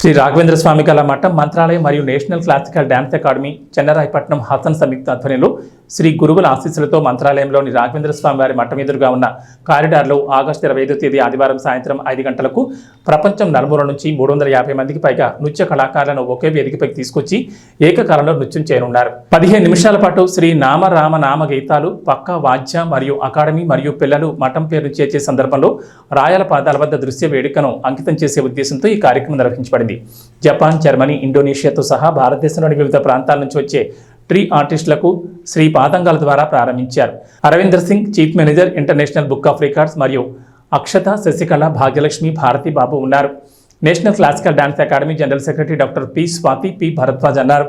శ్రీ రాఘవేంద్ర స్వామి కళా మఠం మంత్రాలయం మరియు national classical dance academy Channarayapatna Hassan సంయుక్త ఆధ్వర్యంలో శ్రీ గురువుల ఆశీస్సులతో మంత్రాలయంలోని రాఘవేంద్ర స్వామి వారి మఠం ఎదురుగా ఉన్న కారిడార్లో ఆగస్టు ఇరవై ఐదో తేదీ ఆదివారం సాయంత్రం ఐదు గంటలకు ప్రపంచం నలుమూల నుంచి మూడు వందల యాభై మందికి పైగా నృత్య కళాకారులను ఒకే వేదికపైకి తీసుకొచ్చి ఏకకాలంలో నృత్యం చేయనున్నారు. పదిహేను నిమిషాల పాటు శ్రీ నామ రామ నామ గీతాలు పక్క వాద్య మరియు అకాడమీ మరియు పిల్లలు మఠం పేరు చేర్చే సందర్భంలో రాయల పాదాల వద్ద దృశ్య వేడుకను అంకితం చేసే ఉద్దేశంతో ఈ కార్యక్రమం నిర్వహించబడింది. జపాన్ జర్మనీ ఇండోనేషియాతో సహా భారతదేశంలోని వివిధ ప్రాంతాల నుంచి వచ్చే ట్రీ ఆర్టిస్టులకు శ్రీ పాదంగాల ద్వారా ప్రారంభించారు. Arvinder Singh chief manager international book of records మరియు అక్షత శశికళ భాగ్యలక్ష్మి భారతి బాబు ఉన్నారు. National classical dance academy general secretary doctor P Swathi P Bharadwaj అన్నారు.